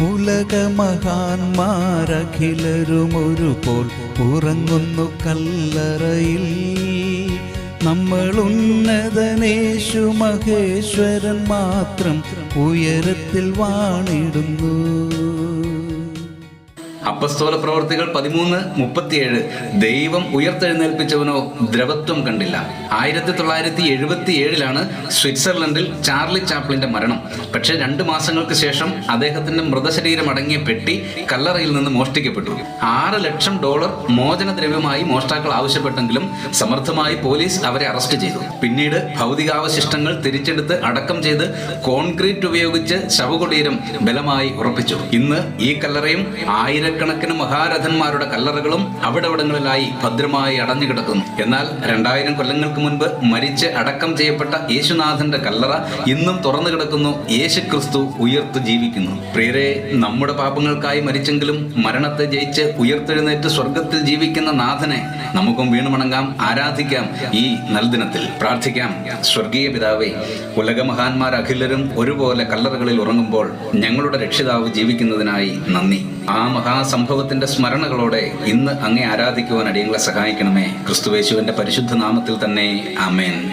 ഉലകമഹാന്മാരഖിലരുമൊരുപോൽ ഉറങ്ങുന്നു കല്ലറയിൽ. നമ്മൾ ഉന്നതനേശു മഹേശ്വരൻ മാത്രം ഉയരത്തിൽ വാണിടുന്നു. അപ്പസ്തോല പ്രവർത്തികൾ പതിമൂന്ന് മുപ്പത്തിയേഴ്. ദൈവം ഉയർത്തെഴുന്നേൽപ്പിച്ചവനോ ദ്രവത്വം കണ്ടില്ല. ആയിരത്തി തൊള്ളായിരത്തി എഴുപത്തി ഏഴിലാണ് സ്വിറ്റ്സർലൻഡിൽ ചാർലി ചാപ്ലിന്റെ മരണം. പക്ഷേ രണ്ട് മാസങ്ങൾക്ക് ശേഷം അദ്ദേഹത്തിന്റെ മൃതശരീരം അടങ്ങിയ പെട്ടി കല്ലറയിൽ നിന്ന് മോഷ്ടിക്കപ്പെട്ടു. ആറ് ലക്ഷം ഡോളർ മോചനദ്രവ്യമായി മോഷ്ടാക്കൾ ആവശ്യപ്പെട്ടെങ്കിലും സമർത്ഥമായി പോലീസ് അവരെ അറസ്റ്റ് ചെയ്തു. പിന്നീട് ഭൗതികാവശിഷ്ടങ്ങൾ തിരിച്ചെടുത്ത് അടക്കം ചെയ്ത് കോൺക്രീറ്റ് ഉപയോഗിച്ച് ശവകുടീരം ബലമായി ഉറപ്പിച്ചു. ഇന്ന് ഈ കല്ലറയും ആയിരക്കണക്കിന് മഹാരഥന്മാരുടെ കല്ലറകളും അവിടവിടങ്ങളിലായി ഭദ്രമായി അടഞ്ഞു കിടക്കുന്നു. എന്നാൽ രണ്ടായിരം കൊല്ലങ്ങൾക്ക് മുൻപ് മരിച്ച് അടക്കം ചെയ്യപ്പെട്ട യേശുനാഥന്റെ കല്ലറ ഇന്നും തുറന്നു കിടക്കുന്നു. യേശു ക്രിസ്തു ഉയർത്തു ജീവിക്കുന്നു. പ്രിയരെ നമ്മുടെ പാപങ്ങൾക്കായി മരിച്ചെങ്കിലും മരണത്തെ ജയിച്ച് ഉയർത്തെഴുന്നേറ്റ് സ്വർഗത്തിൽ ജീവിക്കുന്ന നാഥനെ നമുക്കും വീണുമണങ്ങാം ആരാധിക്കാം ഈ നൽദിനത്തിൽ. പ്രാർത്ഥിക്കാം. സ്വർഗീയ പിതാവേ ഉലകമഹാന്മാർ അഖിലരും ഒരുപോലെ കല്ലറകളിൽ ഉറങ്ങുമ്പോൾ ഞങ്ങളുടെ രക്ഷിതാവ് ജീവിക്കുന്നതിനായി നന്ദി. ആ മഹാസംഭവത്തിന്റെ സ്മരണകളോടെ ഇന്ന് അങ്ങേ ആരാധിക്കുവാൻ അടിയങ്ങളെ സഹായിക്കണമേ. ക്രിസ്തുവേശുവിന്റെ പരിശുദ്ധ നാമത്തിൽ തന്നെ. ആമേൻ.